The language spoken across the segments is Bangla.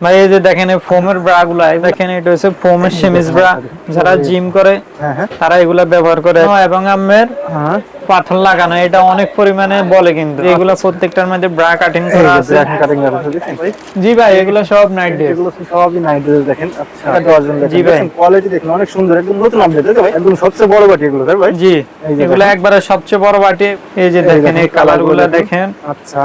ভাই এই যে দেখেন এই ফোমের ব্রা গুলা দেখেন এটা হচ্ছে ফোমের সেমিস ব্রা। যারা জিম করে হ্যাঁ হ্যাঁ। তারা এগুলা ব্যবহার করে। এবং আমের হ্যাঁ পাথর লাগানো এটা অনেক পরিমাণে বলে কিন্তু। এগুলা প্রত্যেকটার মধ্যে ব্রা কাটিং করা আছে। কাটিং আছে দেখেন জি ভাই এগুলা সব নাইট ড্রেস এগুলো সবই নাইট ড্রেস দেখেন। আচ্ছা ডজন দেখেন। জি ভাই। কোয়ালিটি দেখেন অনেক সুন্দর একদম নতুন আপডেট তাই ভাই। একদম সবচেয়ে বড় বাটি এগুলো তাই ভাই? জি। এগুলা একবারে সবচেয়ে বড় বাটি। এই যে দেখেন এই কালারগুলা দেখেন। আচ্ছা।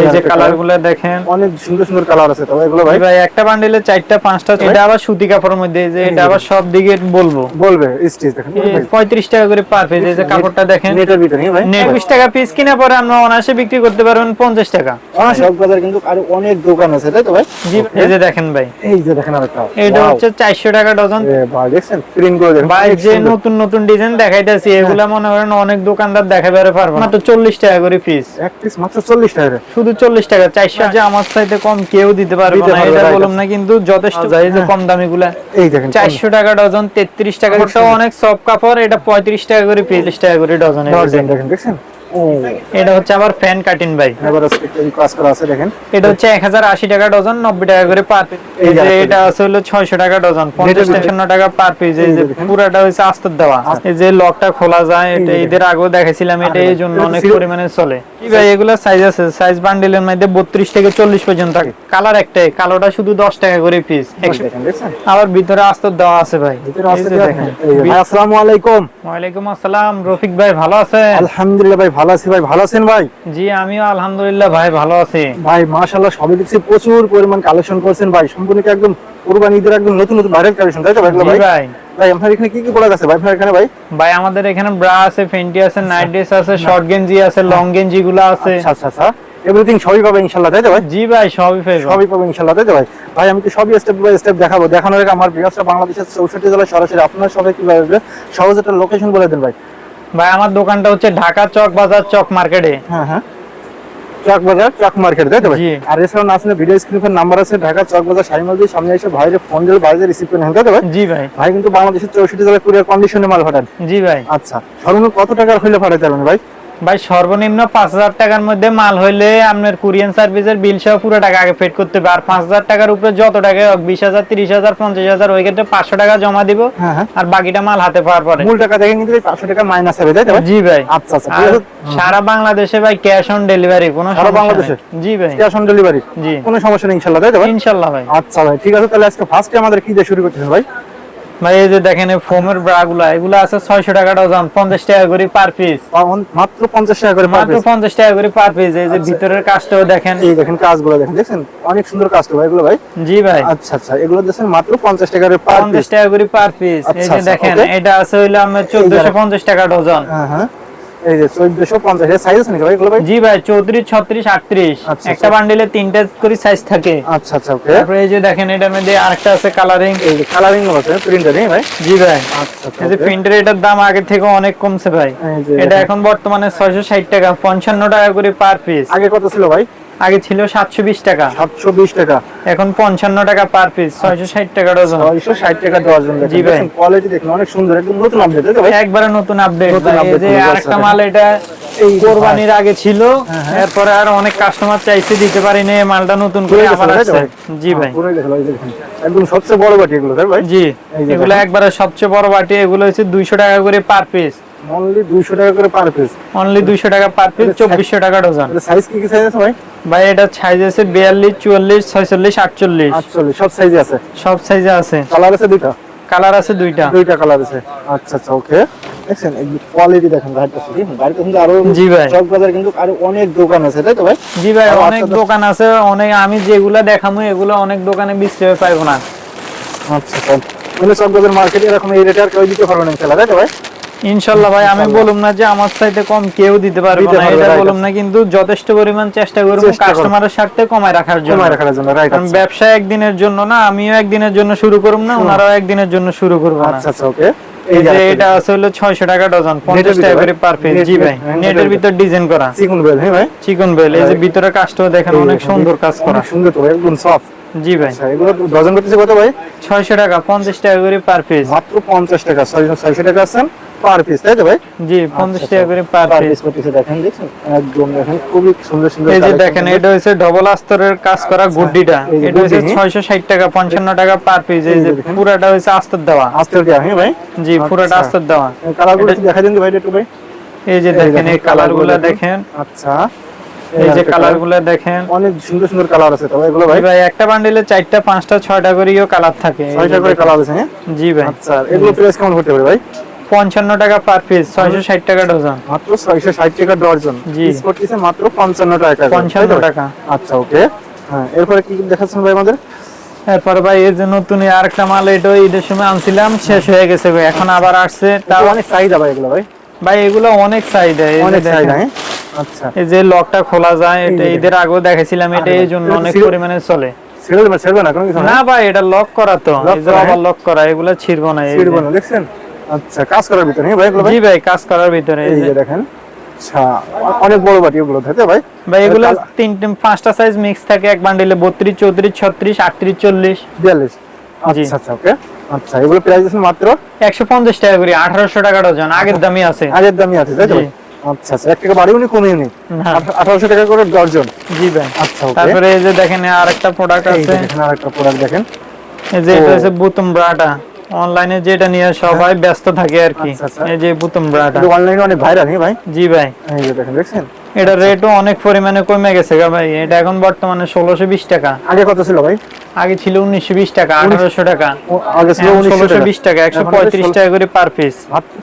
এই যে একটা কালার colour। গুলা দেখেন। অনেক সুন্দর সুন্দর কালার আছে তবে এগুলো ভাই? ভাই একটা বান্ডিলে চারটা পাঁচটা এটা আবার সুতি কাপড়ের মধ্যে যে এটা আবার সব দিকে বলব। বলবে স্টিচ দেখেন। পঁয়ত্রিশ টাকা করে পার পিস এই যে কাপড়টা দেখেন। নেটের ভিতরে হ্যাঁ ভাই? টাকা পিস কিনা পরে আমরা অনায়াসে বিক্রি করতে পারবেন পঞ্চাশ টাকা। আমার সব বাজার কিন্তু আরও অনেক দোকান আছে তাই তো ভাই? জি এই যে দেখেন ভাই। এই যে দেখেন আরেকটা। এটা হচ্ছে চারশো টাকা ডজন। এ ভাই দেখছেন? প্রিন্ট করে দেখেন। ভাই যে নতুন নতুন ডিজাইন দেখাইতেছি এগুলা মনে করেন অনেক দোকানদার দেখাবে পারব। মাত্র চল্লিশ টাকা করে পিস এক পিস মাত্র চল্লিশ টাকা করে। শুধু চল্লিশ টাকা চারশো যে আমার সাইতে কম কেউ দিতে পারবে না এটা বললাম না কিন্তু যথেষ্ট যায় যে কম দামি গুলা এই দেখেন চারশো টাকা ডজন তেত্রিশ টাকা এটাও অনেক সব কাপড় এটা পঁয়ত্রিশ টাকা করে পঁয়ত্রিশ টাকা করে ডজন দেখেন। দেখেন এটা হচ্ছে আবার ফ্যান কাটিং ভাই। কাজ করা আছে দেখেন। এটা হচ্ছে এক হাজার আশি টাকা ডজন নব্বই টাকা করে পার পিস এই যে এটা আছে হলো ছয়শো টাকা ডজন পঞ্চাশ ভিতরে- টাকা টাকা পার পিস এই যে। পুরাটা হচ্ছে আস্তর দেওয়া। এই যে লকটা খোলা যায় এটা। এদের আগেও দেখাইছিলাম এটা এই জন্য অনেক পরিমাণে চলে। কি ভাই এগুলো সাইজ আছে? সাইজ বান্ডিলের মধ্যে বত্রিশ থেকে চল্লিশ পর্যন্ত। থাকে কালার একটাই কালোটা শুধু দশ টাকা করে পিস আবার ভিতরে আস্তর দেওয়া আছে ভাই। ভিতরে যে দেখেন। আসসালামু আলাইকুম। ওয়ালাইকুম আসসালাম রফিক ভাই ভালো আছেন? আলহামদুলিল্লাহ ভাই ভালো আছি ভাই ভালো আছেন ভাই? জি আমিও আলহামদুলিল্লাহ ভাই ভালো আছি। ভাই মাশাআল্লাহ সবই দেখছি প্রচুর পরিমাণ কালেকশন করেছেন ভাই। সম্পূর্ণ একদম কুরবানি ঈদের একদম নতুন নতুন ভাইরাল কালেকশন তাই তো ভাই ভাই? ভাই। ভাই আপনার এখানে কি কি প্রোডাক্ট আছে ভাই আপনার এখানে ভাই? ভাই আমাদের এখানে ব্রা আছে ফেন্টি আছে নাইট ড্রেস আছে শর্ট গেঞ্জি আছে লং গেঞ্জি গুলো আছে। আচ্ছা আচ্ছা আচ্ছা। এভরিথিং সবই পাবে ইনশাআল্লাহ তাই তো ভাই? জি ভাই সবই পাইবো সবই পাবে ইনশাআল্লাহ তাই তো ভাই? ভাই আমি তো সবই স্টেপ বাই স্টেপ দেখাবো। দেখানোর আগে আমার বিকাশটা বাংলাদেশের চৌষট্টি জেলায় সরাসরি আপনার সবাই কীভাবে সহজ একটা লোকেশন বলে দেন ভাই। ভাই আমার দোকানটা হচ্ছে ঢাকা চক বাজার চক মার্কেটে। হ্যাঁ হ্যাঁ। চক বাজার চক মার্কেট তাই তো ভাই? আর এছাড়াও না আসলে ভিডিও স্ক্রিনের নাম্বার আছে ঢাকা চক বাজার সাইমালদি সামনে এসে ভাইয়ের ফোন দিয়ে ভাইরে রিসিভ করে নেন তাই তো ভাই? জি ভাই। ভাই কিন্তু বাংলাদেশের চৌষট্টি জেলায় কুরিয়ার কন্ডিশনে মাল পাঠান। জি ভাই। আচ্ছা সর্বনিম্ন কত টাকার হইলে পাঠাতে পারবেন ভাই? ভাই সর্বনিম্ন পাঁচ হাজার টাকার মধ্যে মাল হইলে আপনার কুরিয়ান সার্ভিসের বিল সহ পুরো টাকা আগে পেড করতে হবে। আর পাঁচ হাজার টাকার উপরে যত টাকা হোক বিশ হাজার তিরিশ হাজার পঞ্চাশ হাজার ওই ক্ষেত্রে পাঁচশো টাকা জমা দিব। হ্যাঁ হ্যাঁ। আর বাকিটা মাল হাতে পাওয়ার পরে। মূল টাকা দেখে কিন্তু পাঁচশো টাকা মাইনাস হবে তাই তো? জি ভাই। আচ্ছা আচ্ছা সারা বাংলাদেশে ভাই ক্যাশ অন ডেলিভারি কোনো সারা বাংলাদেশে? জি ভাই। ক্যাশ অন ডেলিভারি জি। কোনো সমস্যা নেই ইনশাল্লাহ তাই তো ভাই? ইনশাল্লাহ ভাই। আচ্ছা ভাই ঠিক আছে তাহলে আজকে ফার্স্টে আমাদের কি দিয়ে শুরু করতেছেন ভাই? ভাই এই যে দেখেন এই ফোমের ব্রাগুলা এগুলো আছে ছয়শো টাকা ডজন পঞ্চাশ টাকা করে পার পিস মাত্র পঞ্চাশ টাকা করে মাত্র পিস পঞ্চাশ টাকা করে পার পিস এই যে ভিতরের কাজটাও দেখেন। এই দেখেন কাজগুলো দেখেন দেখেন অনেক সুন্দর কাজ তো ভাই এগুলো ভাই। জি ভাই। আচ্ছা আচ্ছা এগুলো দেখেন মাত্র পঞ্চাশ টাকা করে পার পঞ্চাশ পিস টাকা করে পার পিস এই আচ্ছা, যে আচ্ছা, দেখেন এটা আছে হইল আমার চোদ্দশো পঞ্চাশ টাকা ডজন। হ্যাঁ হ্যাঁ। এই যে চোদ্দশো পঞ্চাশ সাইজ আছে নাকি ভাই এগুলো ভাই? জি ভাই চৌত্রিশ ছত্রিশ আটত্রিশ। আচ্ছা, একটা আচ্ছা। বান্ডিলে তিনটা করে সাইজ থাকে। আচ্ছা আচ্ছা ওকে তারপরে এই যে দেখেন এটার মধ্যে আরেকটা আছে কালারিং এই যে কালারিং আছে প্রিন্টার নেই ভাই? জি ভাই। আচ্ছা এই যে প্রিন্টার এটার দাম আগে থেকে অনেক কমছে ভাই। এটা এখন বর্তমানে ছয়শো ষাট টাকা পঞ্চান্ন টাকা করে পার পিস আগে কত ছিল ভাই? আগে ছিল সাতশো বিশ টাকা। সাতশো বিশ টাকা। এখন পঞ্চান্ন টাকা পার পিস ছয়শো ষাট টাকা ডজন ছয়শো ষাট টাকা ডজন জি ভাই। কোয়ালিটি দেখুন অনেক সুন্দর একদম নতুন আপডেট তো ভাই? একবারে নতুন আপডেট এই যে আরেকটা মাল এটা এই কোরবানির আগে ছিল। হ্যাঁ, এরপরে আর অনেক কাস্টমার চাইছে দিতে পারিনি এই মালটা নতুন করে আবার আসছে। জি ভাই। দেখুন। একদম সবচেয়ে বড় বাটি এগুলো ভাই? জি এগুলো একবারে সবচেয়ে বড় বাটি। এগুলো হচ্ছে দুইশো টাকা করে পার পিস অনলি দুইশো টাকা করে পার পিস অনলি দুইশো টাকা পার পিস টাকা ডজন সাইজ কি কি সাইজ আছে ভাই? ভাই এটা সাইজ আছে বিয়াল্লিশ চুয়াল্লিশ ছয়চল্লিশ আটচল্লিশ। আটচল্লিশ সব সাইজে আছে? সব সাইজে আছে। কালার আছে দুইটা? কালার আছে দুইটা। দুইটা কালার আছে। আচ্ছা আচ্ছা ওকে দেখছেন কোয়ালিটি দেখেন গাড়িটা গাড়িটা কিন্তু আরও জি ভাই। চক বাজার কিন্তু আরও অনেক দোকান আছে তাই তো ভাই? জি ভাই অনেক দোকান আছে অনেক আমি যেগুলা দেখামু এগুলো অনেক দোকানে বিক্রি পাইবো না। আচ্ছা আচ্ছা। মানে চক বাজার মার্কেটে এরকম এই রেটে আর কেউ দিতে পারবে না ইনশাআল্লাহ তাই তো ভাই? ইনশাল্লাহ ভাই আমি বলুম না যে আমার চাইতে কম কেউ দিতে পারবে না এটা বলুম না কিন্তু যথেষ্ট পরিমাণ চেষ্টা করব কাস্টমারের স্বার্থে কমায় রাখার জন্য। জমা রাখার জন্য রাইট কারণ ব্যবসা একদিনের জন্য না আমিও একদিনের জন্য শুরু করব না ওনারাও একদিনের জন্য শুরু করব না। আচ্ছা আচ্ছা ওকে এই যে এটা আছে হলো 600 টাকা ডজন 50 টাকা করে পার পিস জি ভাই নেটের ভিতর। ডিজাইন করা। চিকন বেল হ্যাঁ ভাই? চিকন বেল এই যে ভিতরে কাজটাও দেখেন অনেক সুন্দর কাজ করা। সুন্দর তো একদম সফট জি ভাই। আচ্ছা এগুলো ডজন করতেছে কত ভাই? 600 টাকা 50 টাকা করে পার পিস মাত্র পঞ্চাশ টাকা ছয়শো ছয়শো টাকা আছেন পার পিস তাই তো ভাই? জি পঞ্চাশ আচ্ছা, টাকা করে পার পিস পিস দেখেন দেখছেন? একদম দেখেন খুবই সুন্দর সুন্দর এই যে দেখেন এটা ডবল আস্তরের কাজ করা গুড্ডিটা। আচ্ছা, এই যে এটা। ছয়শো ষাট টাকা পঞ্চান্ন টাকা পার পিস এই যে পুরাটা হচ্ছে আস্তর দেওয়া। আস্তে দেওয়া হ্যাঁ ভাই? জি পুরাটা আচ্ছা। আস্তর দেওয়া। কালারগুলো এটা- দেখা দিন ভাই একটু ভাই। এই যে দেখেন এই দেখেন, কালারগুলো দেখেন। আচ্ছা। এই যে। দেখেন। অনেক সুন্দর সুন্দর কালার আছে তো এগুলো ভাই। ভাই একটা বান্ডিলে চারটা পাঁচটা ছয়টা করেও কালার থাকে। এই ছয়টা করে কালার আছে হ্যাঁ? জি ভাই। আচ্ছা এগুলো প্রাইস কেমন হতে পারে ভাই? পঞ্চান্ন টাকা পার পিস ছয়শো ষাট টাকা ডজন। মাত্র ছয়শো ষাট টাকা ডর্জন জি। পিস মাত্র পঞ্চান্ন টাকা পঞ্চান্ন টাকা। আচ্ছা ওকে হ্যাঁ এরপরে কি দেখাচ্ছেন ভাই আমাদের? এরপর ভাই এই যে নতুন আর একটা মাল এটা ঈদের সময় আনছিলাম শেষ হয়ে গেছে ভাই এখন আবার আসছে। অনেক চাহিদা ভাই এগুলো ভাই। ভাই এগুলো অনেক চাহিদা অনেক চাহিদা হ্যাঁ? আচ্ছা। এই যে লকটা খোলা যায় এটা ঈদের আগেও দেখাইছিলাম এটা এই জন্য অনেক পরিমাণে চলে। ছেড়বে না কোনো কিছু না ভাই এটা লক করা তো Lock এই যে আবার হ্যাঁ? লক করা এগুলো ছিড়বো না ছিড়বে। না দেখছেন? আচ্ছা কাজ করার ভিতরে ভাই এগুলো ভাই? জি ভাই কাজ করার ভিতরে এই যে দেখেন আচ্ছা অনেক বড় বাটি এগুলো তো ভাই। ভাই এগুলো কালা- তিনটে পাঁচটা সাইজ মিক্স থাকে এক বান্ডিলে বত্রিশ চৌত্রিশ ছত্রিশ আটত্রিশ চল্লিশ। বিয়াল্লিশ। জি। আচ্ছা আচ্ছা ওকে আচ্ছা এগুলো প্রাইস আছে মাত্র? একশো পঞ্চাশ টাকা করে আঠারোশো টাকা ডজন আগের দামই আছে। আগের দামই আছে তাই তো? আচ্ছা আচ্ছা এক টাকা বাড়িও নি কমিও নি। না, আঠারোশো টাকা করে ডর্জন জি ভাই। আচ্ছা ওকে তারপরে এই যে দেখেন আর একটা প্রোডাক্ট আছে। দেখেন আরেকটা প্রোডাক্ট দেখেন। এই যে এটা। হচ্ছে বুতুম ব্রাটা। অনলাইনে যেটা নিয়ে সবাই ব্যস্ত থাকে আর কি। আচ্ছা, আচ্ছা। এই যে প্রথম ব্রাটা। অনলাইনে অনেক ভাইরাল হ্যাঁ ভাই? জি ভাই। এই যে দেখেন দেখছেন? এটা রেটও অনেক পরিমাণে কমে গেছে গা ভাই। এটা এখন বর্তমানে ষোলোশো বিশ টাকা। আগে কত ছিল ভাই? আগে ছিল উনিশশো বিশ টাকা আঠারোশো টাকা। আগে ছিল ষোলোশো বিশ টাকা। একশো পঁয়ত্রিশ টাকা করে পার পিস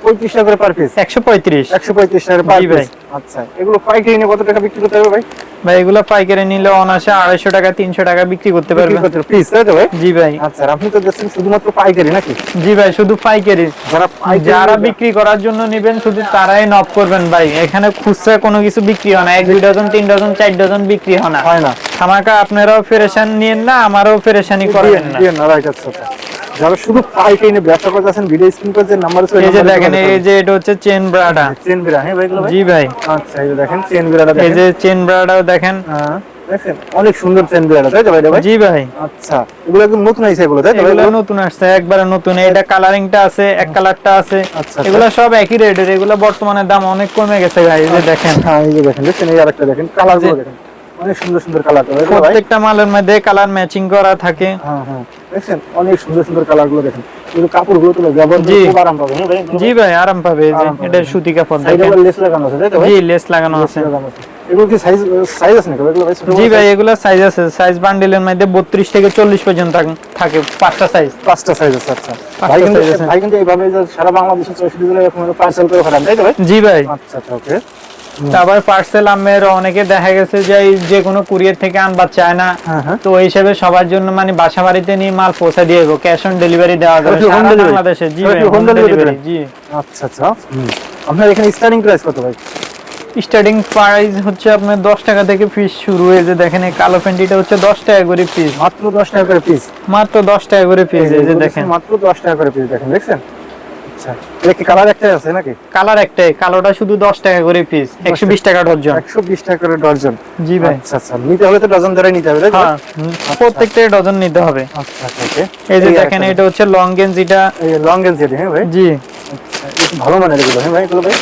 পঁয়ত্রিশ টাকা করে পার পিস একশো পঁয়ত্রিশ। একশো পঁয়ত্রিশ টাকা পার। পিস আচ্ছা এগুলো পাইকারি নিয়ে কত টাকা বিক্রি করতে হবে ভাই? ভাই এগুলো পাইকারি নিলে অনাসে আড়াইশো টাকা তিনশো টাকা বিক্রি করতে পারবে পিস তাই তো ভাই? জি ভাই। আচ্ছা আপনি তো দেখছেন শুধুমাত্র পাইকারি নাকি? জি ভাই শুধু পাইকারি। যারা যারা বিক্রি করার জন্য নেবেন শুধু তারাই নক করবেন ভাই। এখানে খুচরা কোনো কিছু বিক্রি হয় না এক দুই ডজন তিন ডজন চার ডজন বিক্রি হয় না। হয় না। আমাকে আপনারাও ফেরেশান নিয়েন না আমারও ফেরেশানি করবেন না। রাইট আচ্ছা আচ্ছা। যারা শুধু পাই নিয়ে ব্যবসা ভিডিও স্ক্রিন করে যে নাম্বার আছে এই যে দেখেন এই যে এটা হচ্ছে চেন ব্রাডা চেন হ্যাঁ ভাই জি ভাই। আচ্ছা এই দেখেন চেন বিরাটা এই যে চেন ব্রাডাও দেখেন। হ্যাঁ। দেখেন অনেক সুন্দর চেন বিরাটা তাই তো ভাই ভাই? জি ভাই। আচ্ছা এগুলো একদম নতুন আইছে এগুলো তাই তো এগুলো এগুলো? নতুন আসছে একবারে নতুন। এটা কালারিংটা আছে এক কালারটা আছে। আচ্ছা, এগুলো সব একই রেটের এগুলো বর্তমানে দাম অনেক কমে গেছে ভাই এই যে দেখেন। হ্যাঁ এই যে দেখেন দেখছেন এই আরেকটা দেখেন কালার দেখেন। অনেক সুন্দর সুন্দর কালার তো ভাই এগুলো ভাই? প্রত্যেকটা মালের মধ্যে কালার ম্যাচিং করা থাকে। হ্যাঁ হ্যাঁ দেখছেন অনেক সুন্দর সুন্দর কালারগুলো দেখেন। কিন্তু কাপড়গুলো তো ব্যবহার জি। খুব আরাম পাবে হ্যাঁ ভাই? জি ভাই আরাম পাবে এটা। সুতি কাপড় দেখেন। লেস লাগানো আছে তাই তো জি লেস লাগানো আছে। লাগানো আছে। এগুলো কি সাইজ সাইজ আছে নাকি? এগুলো জি ভাই এগুলো সাইজ আছে। সাইজ বান্ডিলের মধ্যে বত্রিশ থেকে চল্লিশ পর্যন্ত থাকে পাঁচটা সাইজ পাঁচটা সাইজ আছে আচ্ছা। ভাই কিন্তু ভাই কিন্তু এইভাবে যে সারা বাংলাদেশে জেলায় পার্সেল করে পাঠান তাই তো ভাই? জি ভাই। আচ্ছা আচ্ছা ওকে তারপর পার্সেল আমের অনেকে দেখা গেছে যে যে কোনো কুরিয়ার থেকে আনবার চায় না। হ্যাঁ হ্যাঁ। তো ওই হিসেবে সবার জন্য মানে বাসা বাড়িতে নিয়ে মাল পৌঁছে দিয়ে দেবো। ক্যাশ অন ডেলিভারি দেওয়া যাবে সারা বাংলাদেশে। জি হোম ডেলিভারি জি। আচ্ছা আচ্ছা। আপনার এখানে স্টার্টিং প্রাইস কত ভাই? স্টার্টিং প্রাইস হচ্ছে আপনার দশ টাকা থেকে পিস শুরু হয়েছে দেখেন এই কালো প্যান্টিটা হচ্ছে দশ টাকা করে পিস মাত্র দশ টাকা করে পিস মাত্র দশ টাকা করে পিস এই যে দেখেন। মাত্র দশ টাকা করে পিস দেখেন দেখছেন? আচ্ছা এটা কি কালার একটাই আছে নাকি? কালার একটাই কালোটা শুধু দশ টাকা করে পিস টাকা। ডজন। টাকা করে জি ভাই। আচ্ছা আচ্ছা নিতে হলে তো ডজন ধরে নিতে হবে তাই হ্যাঁ ডজন নিতে হবে। আচ্ছা ওকে। এই যে দেখেন এটা হচ্ছে লং গেঞ্জিটা এই লং গেঞ্জ হ্যাঁ ভাই? জি। ভালো মানের এগুলো হ্যাঁ ভাই এগুলো ভাই?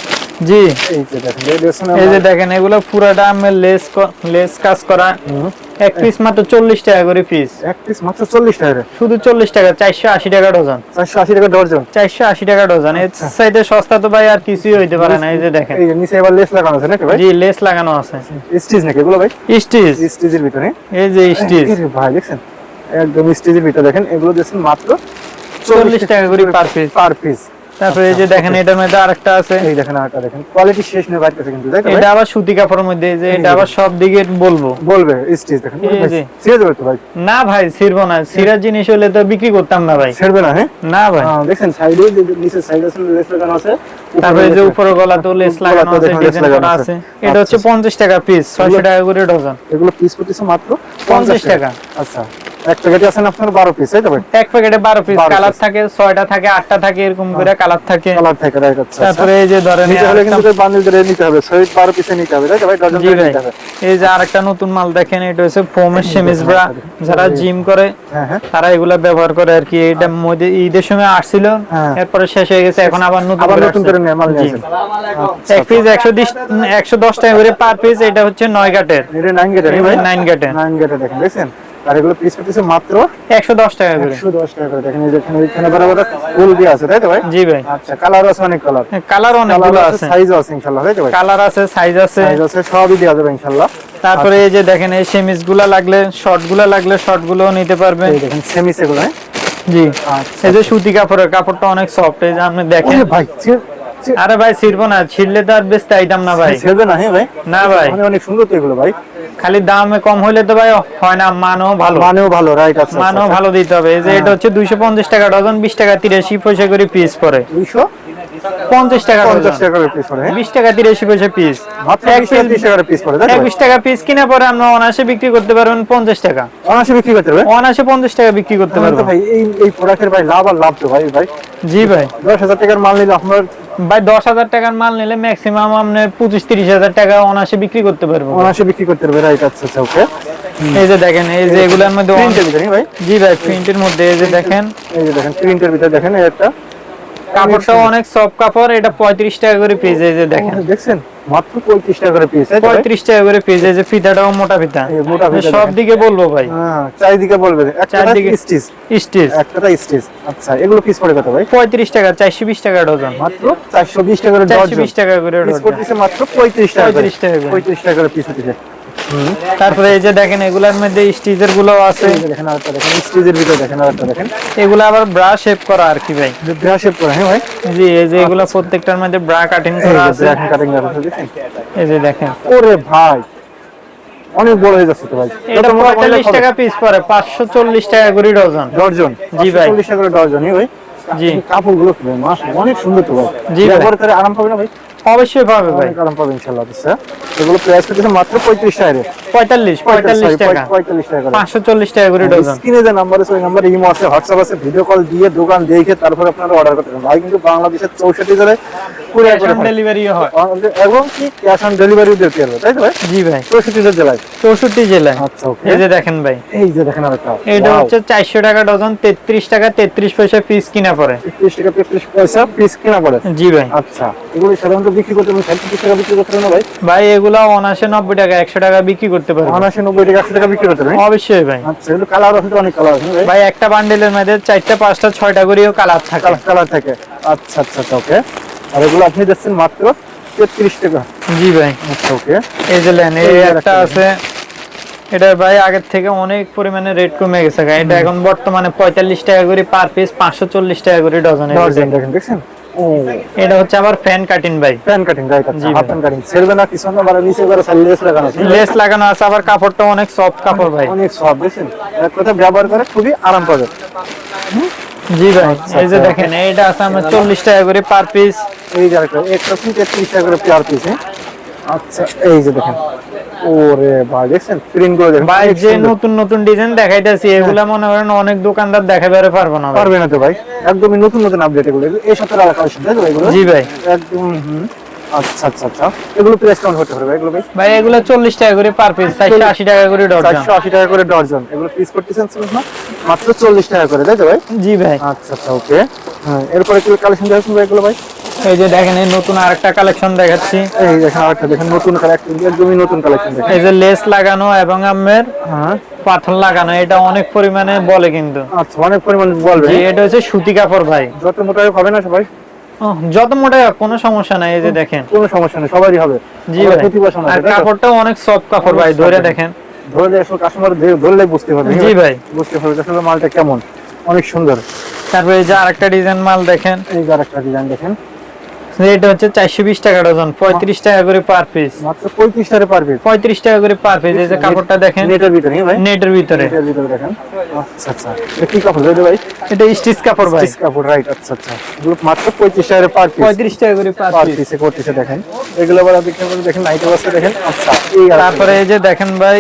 জি। এই যে দেখেন এগুলো পুরাটা আমার লেস লেস কাজ করা। এক পিস মাত্র চল্লিশ টাকা করে পিস এক পিস মাত্র চল্লিশ টাকা করে। শুধু চল্লিশ টাকা চারশো আশি টাকা ডজন। চারশো আশি টাকা ডর্জন চারশো আশি টাকা ডজন। এর সাইডে সস্তা তো ভাই আর কিছুই হইতে পারে না এই যে দেখেন। এই নিচে এবার লেস লাগানো আছে নাকি ভাই? জি লেস লাগানো আছে। স্টিচ নাকি এগুলো ভাই? স্টিচ। স্টিচের ভিতরে? এই যে স্টিচ। ভাই দেখছেন? একদম স্টিচের ভিতরে দেখেন এগুলো দেখছেন মাত্র চল্লিশ টাকা করে পার পিস পার পিস তারপরে এই যে দেখেন এটার মধ্যে আরেকটা আছে। এই দেখেন আরেকটা দেখেন। কোয়ালিটি শেষ নেই বাইর কিন্তু ভাই? এটা আবার সুতি কাপড়ের মধ্যে যে এটা আবার সব দিকে বলব। বলবে স্টিচ দেখেন। তো ভাই? না ভাই ছিড়বো না। জিনিস হলে তো বিক্রি করতাম না ভাই। ছেড়বে না হ্যাঁ? না ভাই। আহ, দেখছেন সাইডে নিচে সাইডে আছে লেস লাগানো আছে তারপরে যে উপরে গলা তো লেস লাগানো আছে ডিজাইন করা আছে। এটা হচ্ছে পঞ্চাশ টাকা পিস ছয়শো টাকা করে ডজন এগুলো পিস করতেছে মাত্র পঞ্চাশ টাকা। আচ্ছা। এক প্যাকেটে আছেন আপনার বারো পিস তাই তো এক প্যাকেটে বারো পিস কালার থাকে ছয়টা থাকে আটটা থাকে এরকম করে কালার থাকে। কালার থেকে রাইট আচ্ছা আচ্ছা। তারপরে এই যে ধরেন নিতে হলে কিন্তু বান্ডিল করে নিতে হবে ছয় বারো পিসে নিতে হবে তাই তো ভাই? ডজন জি নিতে হবে। এই যে আরেকটা নতুন মাল দেখেন এটা হচ্ছে ফোমের সেমিস ব্রা যারা জিম করে হ্যাঁ হ্যাঁ। তারা এগুলা ব্যবহার করে আর কি। এটা মধ্যে ঈদের সময় আসছিল হ্যাঁ। এরপরে শেষ হয়ে গেছে এখন আবার নতুন আবার নতুন আসছে। করে নিয়ে মাল নিয়ে আসেন। এক পিস একশো একশো দশ টাকা করে পার পিস এটা হচ্ছে নয় গাটের এটা নাইন গেটের ভাই নাইন গাটের নাইন গেটে দেখেন আর এগুলো পিস পিসে মাত্র একশো দশ টাকা করে। একশো দশ টাকা করে। দেখেন এই যে এখানে এখানে বরাবর ফুল দিয়ে আছে তাই তো ভাই? জি ভাই। আচ্ছা কালার আছে অনেক কালার কালার অনেকগুলো আছে সাইজও আছে ইনশাআল্লাহ তাই তো ভাই? কালার আছে সাইজ আছে। সাইজ আছে সবই দেওয়া যাবে ইনশাআল্লাহ। তারপরে এই যে দেখেন এই সেমিসগুলা লাগলে শর্টগুলা লাগলে শর্টগুলো নিতে পারবেন। এই দেখেন সেমি সেগুলো হ্যাঁ? জি। আচ্ছা। এই যে সুতি কাপড়ের কাপড়টা অনেক সফট এই যে আপনি দেখেন। ভাই আরে ভাই ছিড়বো না ছিড়লে তো আর বেশ চাইতাম না ভাই। ছিড়বে না হ্যাঁ ভাই? না ভাই। মানে অনেক সুন্দর তো এগুলো ভাই। খালি দামে কম হইলে তো ভাই হয় না মানও ভালো। মানও ভালো রাইট আছে মানও ভালো দিতে হবে। এই যে এটা হচ্ছে দুইশো পঞ্চাশ টাকা ডজন বিশ টাকা তিরাশি পয়সা করে পিস পরে। দুইশো? পঞ্চাশ টাকা পঞ্চাশ ডজন টাকা পিস পড়ে হ্যাঁ? বিশ টাকা তিরাশি পয়সা পিস বিশ টাকা ত্রিশ পিস পড়ে? একুশ টাকা পিস কিনা পরে আমরা অনায়াসে বিক্রি করতে পারবেন পঞ্চাশ টাকা। অনায়াসে বিক্রি করতে হবে অনায়াসে পঞ্চাশ টাকা বিক্রি করতে পারবেন ভাই এই এই প্রোডাক্টের ভাই লাভ আর লাভ তো ভাই ভাই। জি ভাই। দশ হাজার টাকার মাল নিলে আপনার ভাই দশ হাজার টাকার মাল নিলে ম্যাক্সিমাম আপনার পঁচিশ তিরিশ হাজার টাকা অনায়াসে বিক্রি করতে পারব। অনায়াসে বিক্রি করতে পারবে রাইট আচ্ছা আচ্ছা ওকে এই যে দেখেন এই যে এগুলোর মধ্যে প্রিন্টের ভিতরে ভাই। জি ভাই প্রিন্টের মধ্যে এই যে দেখেন। এই যে দেখেন প্রিন্টের ভিতরে দেখেন একটা। কাপড়টাও অনেক সফট কাপড় এটা পঁয়ত্রিশ টাকা করে পিস এই যে দেখেন। দেখছেন? মাত্র পঁয়ত্রিশ টাকা করে পিস পঁয়ত্রিশ টাকা করে পিস এই যে ফিতাটাও মোটা ফিতা। মোটা ফিতা সব দিকে বলব ভাই। হ্যাঁ চারিদিকে বলবে একটা চারদিকে। স্টিচ স্টিচ একটা স্টিচ আচ্ছা এগুলো পিস পড়ে কত ভাই? পঁয়ত্রিশ টাকা চারশো বিশ টাকা ডজন। মাত্র চারশো বিশ টাকা করে ডজন। বিশ টাকা করে পিস ডজন। করতেছে মাত্র পঁয়ত্রিশ টাকা 35 টাকা করে। পঁয়ত্রিশ টাকা করে পিস হতেছে তারপরে এই যে দেখেন এগুলার মধ্যে স্টিচেরগুলো আছে। দেখেন আরেকটা দেখেন স্টিচের ভিতরে দেখেন আরেকটা দেখেন। এগুলো আবার ব্রা শেপ করা আর কি ভাই। ব্রা শেপ করা হ্যাঁ ভাই? জি এই যে এগুলো প্রত্যেকটার মধ্যে ব্রা কাটিং করা আছে। দেখেন কাটিং করা আছে দেখেন? এই যে দেখেন। ওরে ভাই অনেক বড় হয়ে যাচ্ছে তো ভাই। এটা যত মোটা পঁয়তাল্লিশ করলে টাকা পিস পাঁচশো চল্লিশ টাকা করে ডজন ডজন জি ভাই। চল্লিশ টাকা করে ডজন ভাই? জি। কাপড়গুলো মাস অনেক সুন্দর তো ভাই। জি ব্যবহার করে আরাম পাবে না ভাই? অবশ্যই পাবে ভাই। আরাম ইনশাআল্লাহ এগুলো প্রাইস হচ্ছে মাত্র পঁয়ত্রিশ টাকা রে। পঁয়তাল্লিশ পঁয়তাল্লিশ Sorry, টাকা পঁয়তাল্লিশ টাকা। করে। পাঁচশো চল্লিশ টাকা করে ডজন স্ক্রিনে যে নাম্বার আছে ওই নাম্বারে ইমো আছে WhatsApp আছে ভিডিও কল দিয়ে দোকান দেখে তারপর আপনারা অর্ডার করতে পারেন ভাই কিন্তু বাংলাদেশের চৌষট্টি জেলায় কুরিয়ার করে পাঠায়। হয়। এবং কি ক্যাশ অন ডেলিভারিও দিতে পারবে তাই তো ভাই? জি ভাই। চৌষট্টি জেলায়। চৌষট্টি জেলায়। আচ্ছা এই যে দেখেন ভাই। এই যে দেখেন আরেকটা। এটা হচ্ছে চারশো টাকা ডজন টাকা তেত্রিশ পয়সা পিস কিনা পড়ে। 30 টাকা 35 পয়সা পিস কেনা পড়ে। জি ভাই। আচ্ছা এগুলো সাধারণত বিক্রি করতে হবে 60 টাকা বিক্রি করতে না ভাই? ভাই এগুলা অনায়াসে নব্বই টাকা একশো টাকা বিক্রি করতে পারবে অনাশি নব্বই টাকা একশো টাকা বিক্রি করতে হবে অবশ্যই ভাই। আচ্ছা এগুলো কালার আছে অনেক কালার আছে ভাই? একটা বান্ডেলের মধ্যে চারটা পাঁচটা ছয়টা করেও কালার থাকে। কালার থাকে। আচ্ছা আচ্ছা আচ্ছা ওকে। আর এগুলো আপনি দিচ্ছেন মাত্র তেত্রিশ টাকা। জি ভাই। আচ্ছা ওকে। এই যে লেন এই একটা আছে। এটা ভাই আগের থেকে অনেক পরিমাণে রেট কমে গেছে। এটা এখন বর্তমানে পঁয়তাল্লিশ টাকা করে পার পিস পাঁচশো চল্লিশ টাকা করে ডজন দেখেন দেখছেন? এটা হচ্ছে আবার ফ্যান কাটিং ভাই। Pan cutting right half cutting ছেড়বে না কিছু না মানে নিচে করে লেস লাগানো আছে। লেস লাগানো আছে আবার কাপড়টা অনেক সফট কাপড় ভাই। অনেক সব দেখছেন? এক কথা ব্যবহার করে খুবই আরাম পাবে জি ভাই আচ্ছা, এই যে দেখেন এইটা আছে আমার চল্লিশ টাকা করে পার পিস এই যে আরেকটা একটা তেত্রিশ টাকা করে পার পিস আচ্ছা এই যে দেখেন। ওরে ভাই দেখছেন? প্রিন্ট করে দেখেন। ভাই অনেক যে। নতুন নতুন ডিজাইন দেখাইতেছি এগুলা মনে করেন অনেক দোকানদার দেখাবে পারব না পারবে না তো ভাই। একদমই নতুন নতুন আপডেট এগুলো। এই সাথে আলাদা কালেকশন তাই তো এগুলো? জি ভাই। একদম হুম। আচ্ছা আচ্ছা আচ্ছা। এগুলো প্রাইস কেমন হতে পারবে এগুলো ভাই ভাই এগুলো চল্লিশ টাকা করে পার পিস চারশো আশি টাকা করে ডজন চারশো আশি টাকা করে ডজন এগুলো পিস করতেছেন না মাত্র চল্লিশ টাকা করে তাই তো ভাই? জি ভাই। আচ্ছা আচ্ছা ওকে হ্যাঁ এরপরে কি কালেকশন দেখাচ্ছেন ভাই এগুলো ভাই? এই যে দেখেন এই নতুন আরেকটা কালেকশন দেখাচ্ছি। এই দেখেন আরেকটা দেখেন নতুন কালেকশন একদমই নতুন কালেকশন দেখেন এই যে লেস লাগানো এবং আমের হ্যাঁ। পাথর লাগানো এটা অনেক পরিমাণে বলে কিন্তু। আচ্ছা অনেক পরিমাণ বলবে। এটা হচ্ছে সুতি কাপড় ভাই। যত মোটা হবে না সবাই? যত মোটা কোনো সমস্যা নাই এই যে দেখেন। কোনো সমস্যা নাই সবারই হবে। জি ভাই। আর? কাপড়টাও অনেক সফট কাপড় ভাই ধরে দেখেন। ধরলে আসলে কাস্টমার ধরলে বুঝতে পারবে জি ভাই। বুঝতে পারবে আসলে মালটা কেমন অনেক সুন্দর। তারপরে এই যে আরেকটা ডিজাইন মাল দেখেন। এই যে আরেকটা ডিজাইন দেখেন। এটা হচ্ছে চারশো বিশ টাকা ডজন পঁয়ত্রিশ টাকা করে পার পিস মাত্র পঁয়ত্রিশ টাকা পারবে পঁয়ত্রিশ টাকা করে পার পিস এই যে কাপড়টা দেখেন নেটের ভিতরে ভাই? নেটের ভিতরে। নেটের ভিতরে দেখেন। আচ্ছা আচ্ছা। এটা কি কাপড় ভাই? এটা স্টিচ কাপড় ভাই। পিস কাপড় রাইট আচ্ছা আচ্ছা। এগুলো মাত্র পঁয়ত্রিশ টাকা পার পিস পঁয়ত্রিশ টাকা করে পার পার পিস করতেছে দেখেন। এগুলো আবার দেখেন দেখেন নাইট অবস্থা দেখেন। আচ্ছা তারপরে এই যে দেখেন ভাই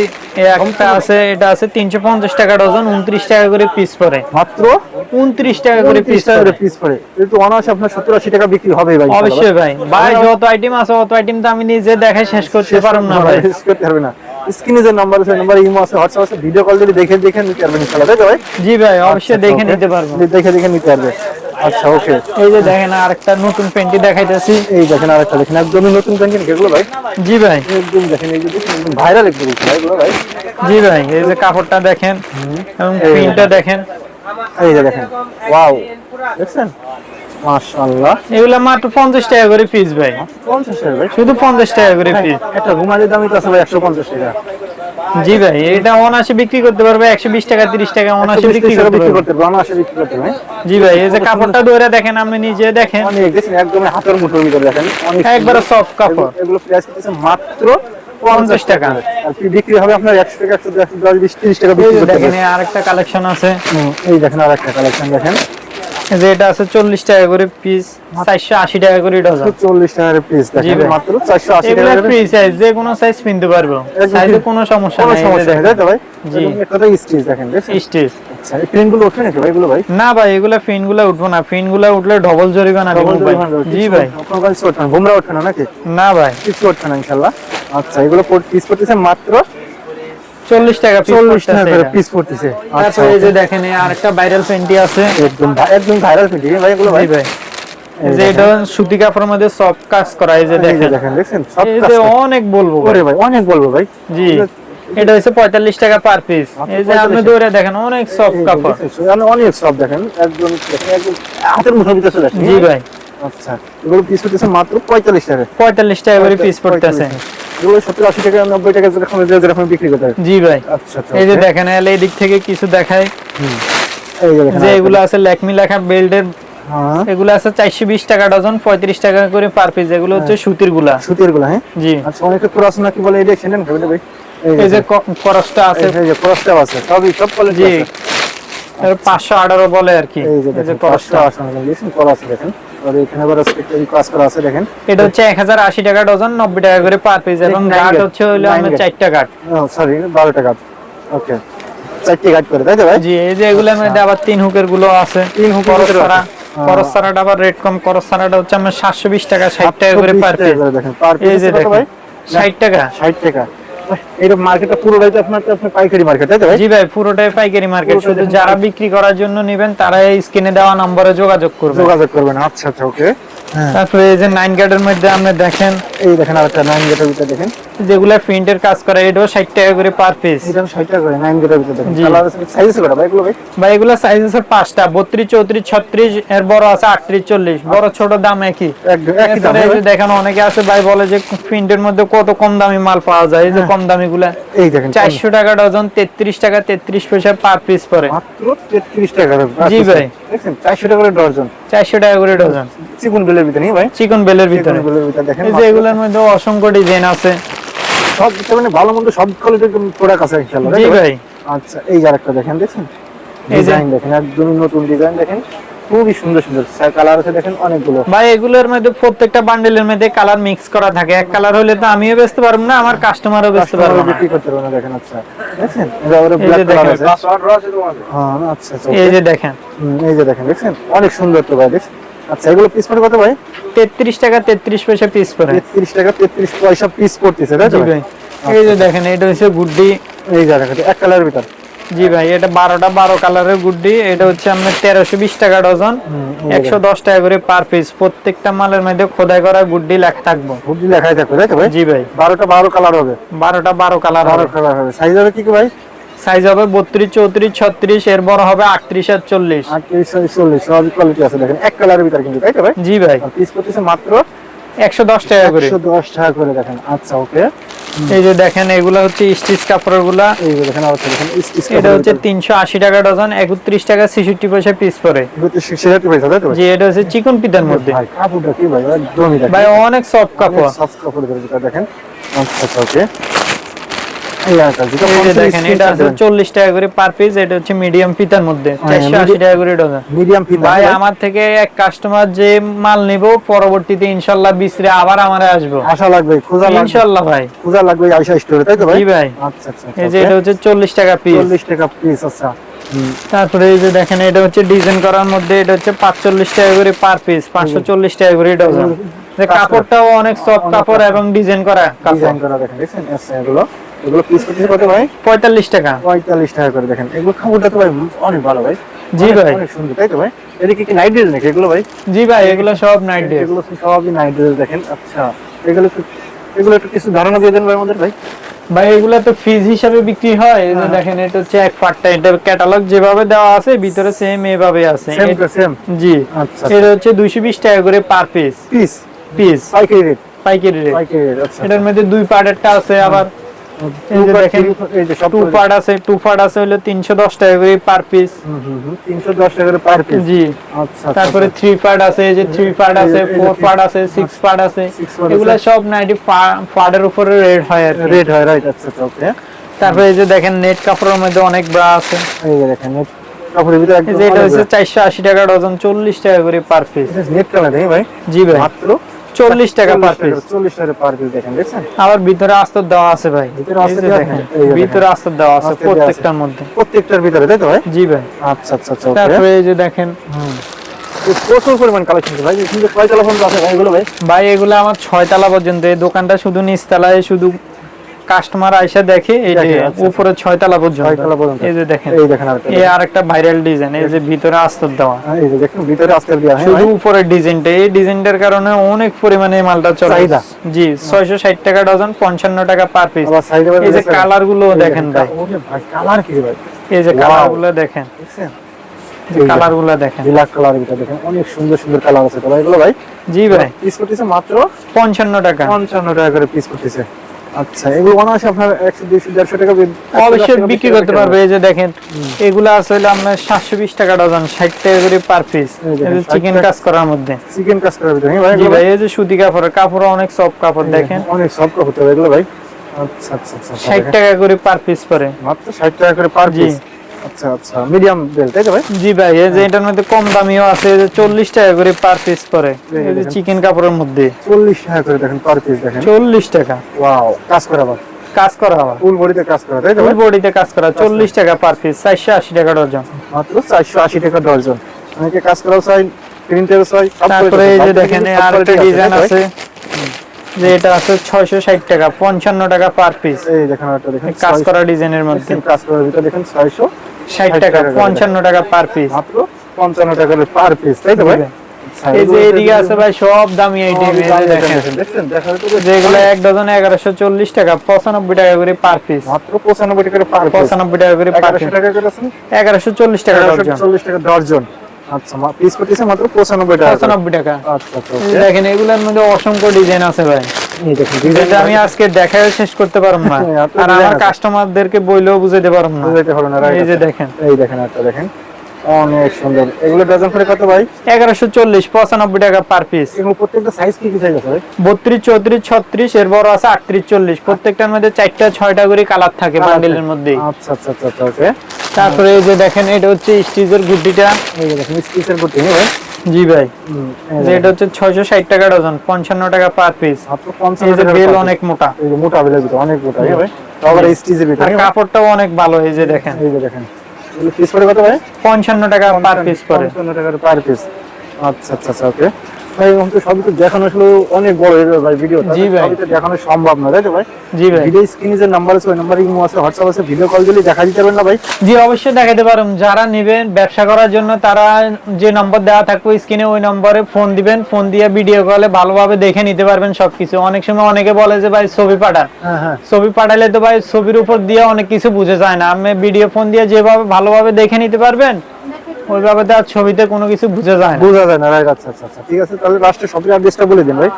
একটা আছে এটা আছে তিনশো পঞ্চাশ টাকা ডজন উনত্রিশ টাকা করে পিস পড়ে। মাত্র? উনত্রিশ টাকা করে পিস পিস পড়ে। পিস পড়ে। কিন্তু অনায়াসে আপনার সত্তর আশি টাকা বিক্রি হবে ভাই অবশ্যই ভাই। ভাই যত আইটেম আছে অত আইটেম তো আমি নিজে দেখে শেষ করতে পারব না ভাই। শেষ করতে পারবে না। স্ক্রিনে যে নাম্বার আছে নাম্বার ইমো আছে হোয়াটসঅ্যাপ আছে ভিডিও কল দিয়ে দেখে দেখে নিতে পারবেন ইনশাআল্লাহ ভাই? জি ভাই অবশ্যই আচ্ছা, দেখে নিতে পারব। দেখে দেখে নিতে পারবে। আচ্ছা ওকে। এই যে দেখেন আরেকটা নতুন প্যান্টি দেখাইতেছি। এই দেখেন আরেকটা দেখেন একদমই নতুন প্যান্ট এগুলো ভাই। জি ভাই। একদম দেখেন এই যে একদম ভাইরাল একদম ভাই এগুলো ভাই। জি ভাই এই যে কাপড়টা দেখেন এবং প্রিন্টটা দেখেন। এই যে দেখেন ওয়াও। দেখছেন? মাশাআল্লাহ। এগুলা মাত্র পঞ্চাশ টাকা করে পিস ভাই। পঞ্চাশ টাকা ভাই শুধু পঞ্চাশ টাকা করে পিস একটা ঘুমাদের দামই তো আছে ভাই একশো পঞ্চাশ টাকা। জি ভাই এটা অনায়াসে বিক্রি করতে পারবে একশো বিশ টাকা তিরিশ টাকা অনায়াসে বিক্রি করতে বিক্রি পারবে। করতে পারব অনায়াসে বিক্রি করতে পারবে। জি ভাই এই যে কাপড়টা ধরে দেখেন আপনি নিজে দেখেন। অনেক দেখছেন একদম হাতের মুঠোর ভিতরে দেখেন। অনেক একবারে সফট কাপড়। এগুলো- প্রাইস করতেছে মাত্র পঞ্চাশ টাকা। আর কি বিক্রি হবে আপনার একশো টাকা একশো একশো দশ বিশ তিরিশ টাকা বিক্রি দেখেন আরেকটা কালেকশন আছে। এই দেখেন আর একটা কালেকশন দেখেন। যে এটা আছে চল্লিশ টাকা করে পিস চারশো আশি টাকা করে ডজন চল্লিশ টাকার পিস দেখেন মাত্র চারশো আশি এগুলো টাকা ফ্রি সাইজ যে কোনো সাইজ কিনতে পারব। সাইজে কোনো সমস্যা নাই সমস্যা নেই তাই ভাই? জি। একটা স্টিচ দেখেন স্টেজ আচ্ছা এই ওঠে নাকি ভাই এগুলো ভাই? না ভাই এগুলা উঠবো না। উঠলে ডবল জরিমানা Double ভাই। জি ভাই। আপনার কাছে ওঠে না বুমরা ওঠে না নাকি? না ভাই। কিছু ওঠে না ইনশাল্লাহ। আচ্ছা এগুলো পিস করতেছে মাত্র চল্লিশ টাকা চল্লিশ টাকা করে পিস করতেছে আচ্ছা। এই যে দেখেন এই আরেকটা ভাইরাল ফ্যান্টি আছে। একদম একদম ভাইরাল প্রিন্ট ভাই এগুলো ভাই। ভাই। যে এটা সুতি কাপড়ের মধ্যে সফট কাজ করা এই যে দেখেন। দেখেন এই যে অনেক বলব ওরে ভাই অনেক বলব ভাই। জি। এটা হচ্ছে পঁয়তাল্লিশ টাকা পার পিস এই যে আপনি 45 দেখেন অনেক সফট কাপড়। অনেক সব দেখেন। একদম হাতের মুঠোর ভিতরে জি ভাই। আচ্ছা এগুলো পিস হতেছে মাত্র পঁয়তাল্লিশ টাকা। পঁয়তাল্লিশ টাকা করে পিস পড়তেছে। এগুলো সত্তর আশি টাকা নব্বই টাকা যেরকম যেরকম বিক্রি করতে জি ভাই। আচ্ছা এই যে দেখেন এল এই দিক থেকে কিছু দেখায়। যে এগুলো আছে ল্যাকমি লেখা বেল্টের। হ্যাঁ। এগুলো আছে চারশো বিশ টাকা ডজন পঁয়ত্রিশ টাকা করে পার পিস এগুলো হচ্ছে সুতিরগুলা সুতিরগুলো হ্যাঁ? জি। আচ্ছা অনেকে ক্রস না বলে এটা ভাই? এই যে করসটা আছে। এই যে ক্রসটা আছে। সবই সব কোয়ালিটি আছে। পাঁচশো আঠারো বলে আর কি। এই যে এই যে ক্রসটা আছে দেখেন ক্রস দেখেন। আর এখানে আবার স্পেক্টারি করা আছে দেখেন। এটা হচ্ছে এক হাজার আশি টাকা ডজন নব্বই টাকা করে পার পিস এবং হচ্ছে আমার গাট সরি 12 টাকা ওকে করে তাই তো ভাই? জি এই যে এগুলোর মধ্যে আবার তিন হুকেরগুলো আছে। তিন ছাড়া আছে। হ্যাঁ। ছাড়াটা আবার রেট কম করস ছাড়াটা হচ্ছে আমার সাতশো বিশ টাকা ষাট টাকা করে পার পিস দেখেন পার এই যে দেখেন। ভাই? ষাট টাকা। 60 টাকা। এটা মার্কেটটা পুরোটাই তো আপনার আপনার পাইকারি মার্কেট তাই তো ভাই? জি ভাই পুরোটাই পাইকারি মার্কেট শুধু যারা বিক্রি করার জন্য নেবেন তারা এই স্ক্রিনে দেওয়া নম্বরে যোগাযোগ করবে। যোগাযোগ করবেন আচ্ছা আচ্ছা ওকে হ্যাঁ। তারপরে এই যে নাইন গার্ডের মধ্যে আপনি দেখেন। এই দেখেন আরেকটা নাইন গেটের ভিতরে দেখেন। যেগুলা প্রিন্টের কাজ করে এটাও ষাট টাকা করে পার পিস এটা 60 টাকা করে নাইন গেটের ভিতরে দেখেন। কালার সাইজ কটা ভাই এগুলো ভাই? বা এগুলা সাইজ আছে পাঁচটা বত্রিশ চৌত্রিশ ছত্রিশ এর বড় আছে আটত্রিশ চল্লিশ বড় ছোট দাম একই। একই দাম এই যে দেখেন অনেকে আছে ভাই বলে যে প্রিন্টের মধ্যে কত কম দামি মাল পাওয়া যায় এই যে কম দামি গুলা এই দেখেন চারশো টাকা ডজন তেত্রিশ টাকা তেত্রিশ পয়সা পার পিস পরে মাত্র 33 টাকা জি ভাই। দেখেন 400 টাকা করে ডজন। চারশো টাকা করে ডজন। চিকন বেলের ভিতরে ভাই? চিকন বেলের ভিতরে। এই যে এগুলোর মধ্যে অসংখ্য ডিজাইন আছে। সব মানে ভালো মন্দ সব কোয়ালিটির প্রোডাক্ট আছে ইনশাআল্লাহ জি ভাই। আচ্ছা এই যে আরেকটা দেখেন দেখছেন? ডিজাইন দেখেন একদমই নতুন ডিজাইন দেখেন। খুবই সুন্দর সুন্দর। কালার আছে দেখেন অনেকগুলো। ভাই এগুলোর মধ্যে প্রত্যেকটা বান্ডেলের মধ্যে কালার মিক্স করা থাকে। এক কালার হলে তো আমিও বেচতে পারব না আমার কাস্টমারও বেচতে পারব না। বিক্রি করতে পারবে না দেখেন আচ্ছা। দেখছেন? এটা আবার এই ব্ল্যাক যে কালার দেখেন। আছে। হ্যাঁ আচ্ছা আচ্ছা এই যে দেখেন। হুম, এই যে দেখেন দেখছেন? অনেক সুন্দর তো ভাই দেখছেন? আচ্ছা এগুলো পিস পড়ে কত ভাই? তেত্রিশ টাকা তেত্রিশ পয়সা পিস পরে 33 টাকা 33 পয়সা পিস পড়তেছে তাই তো জি ভাই? এই যে দেখেন এটা হচ্ছে গুড্ডি। এই যে দেখেন এক কালারের ভিতর। জি ভাই এটা বারোটা বারো কালারের গুড্ডি। এটা হচ্ছে আপনার তেরোশো বিশ টাকা ডজন। হুম, একশো দশ টাকা করে পার পিস প্রত্যেকটা মালের মধ্যে খোদাই করা গুড্ডি লেখা থাকব। বুদ্ধি লেখাই থাকবে তাই তো ভাই? জি ভাই। বারোটা বারো কালার হবে। বারোটা বারো কালার বারো হবে। কালার হবে। সাইজ হবে কি কি ভাই? সাইজ হবে বত্রিশ চৌত্রিশ ছত্রিশ এর বড় হবে আটত্রিশ আর চল্লিশ। আটত্রিশ চল্লিশ সব কোয়ালিটি আছে দেখেন। এক কালারের ভিতর কিন্তু তাই তো ভাই? জি ভাই। পিস পড়তেছে মাত্র একশো দশ টাকা করে। একশো দশ টাকা করে দেখেন। আচ্ছা ওকে এই যে দেখেন এগুলা হচ্ছে স্টিচ কাপড়েরগুলা দেখেন আবার দেখেন স্টিচ এটা হচ্ছে তিনশো আশি টাকা ডজন একত্রিশ টাকা ছেষট্টি পয়সা পিস পরে সেটা পয়সা তাই তো জি এটা হচ্ছে চিকন পিতার মধ্যে। ভাই কাপড়টা কি ভাই? একদমই দেখেন। ভাই অনেক সফট কাপড়। সফট ভিতরে দেখেন। আচ্ছা আচ্ছা ওকে এই একটা যেটা এই যে 50 দেখেন এটা আছে। চল্লিশ টাকা করে পার পিস এটা হচ্ছে মিডিয়াম ফিতার মধ্যে হ্যাঁ, চারশো আশি medi- টাকা করে ডজন মিডিয়াম ফিল ভাই আমার থেকে এক কাস্টমার যে মাল নিব পরবর্তীতে ইনশাল্লাহ বিসরে আবার আমারে আসব। আশা লাগবে খোঁজা লাগবে। ইনশাল্লাহ ভাই। খোঁজা লাগবে আইসা স্টোরে তাই তো ভাই? জি ভাই। আচ্ছা আচ্ছা এই যে এটা হচ্ছে চল্লিশ টাকা পিস 40 টাকা পিস আচ্ছা। তারপরে এই যে দেখেন এটা হচ্ছে ডিজাইন করার মধ্যে এটা হচ্ছে পাঁচচল্লিশ টাকা করে পার পিস পাঁচশো চল্লিশ টাকা করে ডজন কাপড়টাও অনেক সফট কাপড় এবং ডিজাইন করা কাপড়। ডিজাইন করা দেখেন আচ্ছা এগুলো। এগুলো পিস করতেছে কত ভাই? পঁয়তাল্লিশ টাকা। পঁয়তাল্লিশ টাকা করে দেখেন। এগুলো খাবারটা তো ভাই অনেক ভালো ভাই। জি ভাই। অনেক সুন্দর তাই তো ভাই? এদিকে কি নাইট ড্রেস নাকি এগুলো ভাই? জি ভাই এগুলো সব নাইট ড্রেস এগুলো সবই নাইট ড্রেস দেখেন। আচ্ছা এগুলো এগুলো একটু কিছু ধারণা দিয়ে দেন ভাই আমাদের ভাই। ভাই এগুলা তো ফিজ হিসাবে বিক্রি হয়। এই যে দেখেন এটা হচ্ছে এক পার্টটা এটা ক্যাটালগ যেভাবে দেওয়া আছে ভিতরে সেম এভাবে আছে। সেম জি। আচ্ছা। এটা হচ্ছে দুইশো বিশ টাকা করে পার পিস পিস পিস পাইকারি রেট পাইকারি রেট আচ্ছা এটার মধ্যে দুই পার্টেরটা আছে আবার। এই যে দেখেন, এই যে টু পার্ট আছে টু পার্ট আছে হলো তিনশো দশ টাকা করে পার পিস তিনশো দশ টাকা করে পার পিস জি। আচ্ছা তারপরে থ্রি পার্ট আছে এই যে থ্রি পার্ট আছে ফোর পার্ট আছে সিক্স পার্ট আছে। এগুলা সব নাইটি পার্টের উপরে রেট হয় আর রেট হয় রাইট আচ্ছা আচ্ছা ওকে তারপরে এই যে দেখেন নেট কাপড়ের মধ্যে অনেক ব্রা আছে। এই যে দেখেন কাপড়ের ভিতরে এটা হচ্ছে টাকা ডজন চল্লিশ টাকা করে পার পিস নেট কালার ভাই। জি ভাই। মাত্র চল্লিশ টাকা পার পিস চল্লিশ টাকা পার পিস দেখেন দেখছেন? আবার ভিতরে আস্তর দেওয়া আছে ভাই। ভিতরে আস্তর দেওয়া আছে? প্রত্যেকটার মধ্যে। প্রত্যেকটার ভিতরে তাই তো ভাই? জি ভাই। আচ্ছা আচ্ছা আচ্ছা তারপরে এই যে দেখেন প্রচুর পরিমাণ কালেকশন ভাই। কিন্তু কয় পর্যন্ত আছে ভাই এগুলো ভাই? ভাই এগুলো আমার ছয় তলা পর্যন্ত। এই দোকানটা শুধু নিচতলায় শুধু কাস্টমার আইসা দেখে এই যে আচ্ছা, উপরে ছয় তলা পর্যন্ত। ছয় তলা পর্যন্ত। এই যে দেখেন। এই দেখেন এই আরেকটা ভাইরাল ডিজাইন এই যে ভিতরে আস্তর দেওয়া। হ্যাঁ, এই যে দেখুন ভিতরে আজকে দেওয়া হ্যাঁ। শুধু উপরের ডিজাইনটা এই ডিজাইনটার কারণে অনেক পরিমাণে মালটা চলে। চাহিদা। জি ছয়শো ষাট টাকা ডজন পঞ্চান্ন টাকা পার পিস এই যে কালারগুলো দেখেন ভাই। কালার কি ভাই? এই যে কালারগুলো দেখেন। কালারগুলো দেখেন। ব্ল্যাক কালার ভিতরে দেখেন। অনেক সুন্দর সুন্দর কালার আছে। তো ভাই এগুলো ভাই? জি ভাই। পিস করতেছে মাত্র পঞ্চান্ন টাকা। পঞ্চান্ন টাকা করে পিস করতেছে। আচ্ছা এগুলো অনায়াসে আপনার একশো দুইশো দেড়শো টাকা অবশ্যই বিক্রি করতে পারবে এই যে দেখেন এগুলো আছে হলো আপনার সাতশো বিশ টাকা ডজন ষাট টাকা করে পার পিস এই চিকেন কাজ করার মধ্যে। চিকেন কাজ করার হ্যাঁ ভাই এই যে সুতি কাপড় কাপড় অনেক সফট কাপড় দেখেন। অনেক সব কাপড় এগুলো ভাই। আচ্ছা আচ্ছা আচ্ছা আচ্ছা, ষাট। টাকা করে পার পিস পরে। মাত্র ষাট টাকা করে পার পিস আচ্ছা আচ্ছা। মিডিয়াম বেল তাই তো ভাই? জি ভাই এই যে এটার মধ্যে কম দামিও আছে যে চল্লিশ টাকা করে পার পিস পরে। এই যে চিকেন কাপড়ের মধ্যে। চল্লিশ টাকা করে দেখেন পার পিস দেখেন। চল্লিশ টাকা। ওয়াও কাজ করা আবার। কাজ করা আবার। ফুল বডিতে কাজ করা তাই তো ফুল বডিতে কাজ করা চল্লিশ টাকা পার পিস চারশো আশি টাকা ডজন। মাত্র চারশো আশি টাকা ডর্জন অনেকে কাজ করাও চাই প্রিন্টের চাই তারপরে এই যে দেখেন আর একটা ডিজাইন আছে। যে এটা আছে ছয়শো ষাট টাকা পঞ্চান্ন টাকা পার পিস এই দেখেন একটা দেখেন কাজ করা ডিজাইনের মধ্যে। কাজ করার ভিতরে দেখেন ছয়শো ষাট টাকা পঞ্চান্ন টাকা পার পিস মাত্র পঞ্চান্ন টাকা পার পিস তাই তো ভাই? এই যে এদিকে আছে ভাই সব দামি আইটেম দেখেন। যেগুলো এক ডজন এগারোশো চল্লিশ টাকা পঁচানব্বই টাকা করে পার পিস মাত্র পঁচানব্বই টাকা পার পিস পঁচানব্বই টাকা করে পার এগারোশো পিস টাকা করে এগারোশো চল্লিশ টাকা এগারোশো ডজন চল্লিশ টাকা ডর্জন আচ্ছা পিস করতেছে মাত্র পঁচানব্বই টাকা করে। পঁচানব্বই টাকা। আচ্ছা আচ্ছা। দেখেন এগুলোর মধ্যে অসংখ্য ডিজাইন আছে ভাই। যেটা আমি আজকে দেখায় শেষ করতে পারব না। হ্যাঁ, আর আমার কাস্টমারদেরকে বইলেও বুঝাইতে পারব না। বুঝাইতে হবে না এই যে দেখেন। এই দেখেন একটা দেখেন। অনেক সুন্দর। এগুলো ডজন করে কত ভাই? এগারোশো চল্লিশ পঁচানব্বই টাকা পার পিস এগুলো প্রত্যেকটা সাইজ কি কি সাইজ আছে ভাই? বত্রিশ চৌত্রিশ ছত্রিশ এর বড় আছে আটত্রিশ চল্লিশ। প্রত্যেকটার মধ্যে চারটা ছয়টা করে কালার থাকে বান্ডিলের মধ্যে আচ্ছা আচ্ছা আচ্ছা আচ্ছা ওকে তারপরে এই যে দেখেন এটা হচ্ছে স্টিজের গুড্ডিটা এই যে দেখেন স্টিচের হ্যাঁ ভাই? জি ভাই। এটা হচ্ছে ছয়শো ষাট টাকা ডজন পঞ্চান্ন টাকা পার পিস এই যে বেল অনেক মোটা। এই যে মোটা ভিতরে অনেক মোটা ভাই? স্টিচের ভিতরে হ্যাঁ? কাপড়টাও অনেক ভালো এই যে দেখেন। এই যে দেখেন। পিস করে কত ভাই? পঞ্চান্ন টাকা পার পিস পরে 55 টাকা পার পিস আচ্ছা আচ্ছা আচ্ছা ওকে ভাই এখন সবই তো দেখানো আসলে অনেক বড় হয়ে যাবে ভাই ভিডিও জি ভাই। সবই তো দেখানো সম্ভব না তাই তো ভাই? জি ভাই। ভিডিও স্ক্রিনে যে নাম্বার আছে ওই নাম্বারে ইমো আছে হোয়াটসঅ্যাপ আছে ভিডিও কল দিলে দেখা দিতে পারবেন না ভাই? জি অবশ্যই দেখাতে পারেন যারা নেবেন ব্যবসা করার জন্য তারা যে নম্বর দেওয়া থাকবে স্ক্রিনে ওই নম্বরে ফোন দিবেন। ফোন দিয়ে ভিডিও কলে ভালোভাবে দেখে নিতে পারবেন সবকিছু। অনেক সময় অনেকে বলে যে ভাই ছবি পাঠান। হ্যাঁ হ্যাঁ। ছবি পাঠালে তো ভাই ছবির উপর দিয়ে অনেক কিছু বুঝে যায় না। আপনি ভিডিও ফোন দিয়ে যেভাবে ভালোভাবে দেখে নিতে পারবেন ওইভাবে তো আর ছবিতে কোনো কিছু বুঝে যায় না। বোঝা যায় না রাইট আচ্ছা আচ্ছা আচ্ছা ঠিক আছে তাহলে লাস্টে শপের অ্যাড্রেসটা বলে দিন ভাই।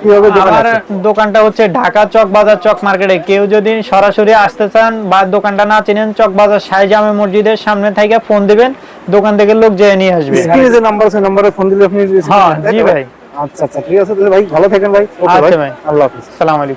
কীভাবে আমার দোকানটা হচ্ছে ঢাকা চক বাজার চক মার্কেটে। কেউ যদি সরাসরি আসতে চান বা দোকানটা না চিনেন চক বাজার শাহ জামে মসজিদের সামনে থেকে ফোন দিবেন দোকান থেকে লোক যেয়ে নিয়ে আসবে। স্ক্রিনে যে নাম্বার আছে নাম্বারে ফোন দিলে আপনি হ্যাঁ, জি ভাই। আচ্ছা আচ্ছা ঠিক আছে তাহলে ভাই ভালো থাকেন ভাই। ওকে আচ্ছা ভাই ভাই। আল্লাহ হাফিজ। সালাম আলাইকুম।